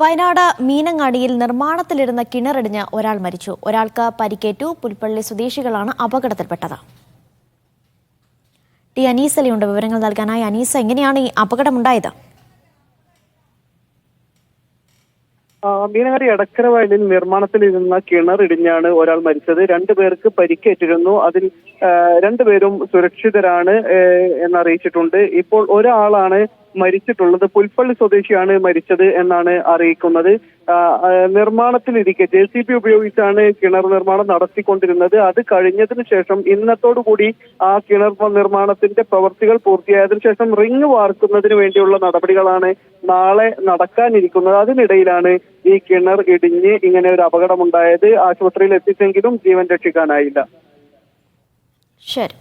വയനാട് മീനങ്ങാടിയിൽ നിർമ്മാണത്തിലിരുന്ന കിണറിടിഞ്ഞ് ഒരാൾ മരിച്ചു. ഒരാൾക്ക് പരിക്കേറ്റു. പുൽപ്പള്ളി സ്വദേശികളാണ് അപകടത്തിൽപ്പെട്ടത്. ടി അനീസലിയുണ്ട്. വിവരങ്ങൾ നൽകാനായി അനീസ എങ്ങനെയാണ് ഈ അപകടമുണ്ടായത്? മീനങ്ങാടി എടക്കര വയലിൽ നിർമ്മാണത്തിലിരുന്ന കിണർ ഇടിഞ്ഞാണ് ഒരാൾ മരിച്ചത്. രണ്ടുപേർക്ക് പരിക്കേറ്റിരുന്നു. അതിൽ രണ്ടുപേരും സുരക്ഷിതരാണ് എന്നറിയിച്ചിട്ടുണ്ട്. ഇപ്പോൾ ഒരാളാണ് മരിച്ചിട്ടുള്ളത് പുൽപ്പള്ളി സ്വദേശിയാണ് മരിച്ചത് എന്നാണ് അറിയിക്കുന്നത്. നിർമ്മാണത്തിലിരിക്കെ ജെ സി ബി ഉപയോഗിച്ചാണ് കിണർ നിർമ്മാണം നടത്തിക്കൊണ്ടിരുന്നത്. അത് കഴിഞ്ഞതിന് ശേഷം ഇന്നത്തോടു കൂടി ആ കിണർ നിർമ്മാണത്തിന്റെ പ്രവർത്തികൾ പൂർത്തിയായതിനു ശേഷം റിങ് വാർക്കുന്നതിന് വേണ്ടിയുള്ള നടപടികളാണ് നാളെ നടക്കാനിരിക്കുന്നത്. അതിനിടയിലാണ് ഈ കിണർ ഇടിഞ്ഞ് ഇങ്ങനെ ഒരു അപകടമുണ്ടായത്. ആശുപത്രിയിൽ എത്തിച്ചെങ്കിലും ജീവൻ രക്ഷിക്കാനായില്ല. ശരി.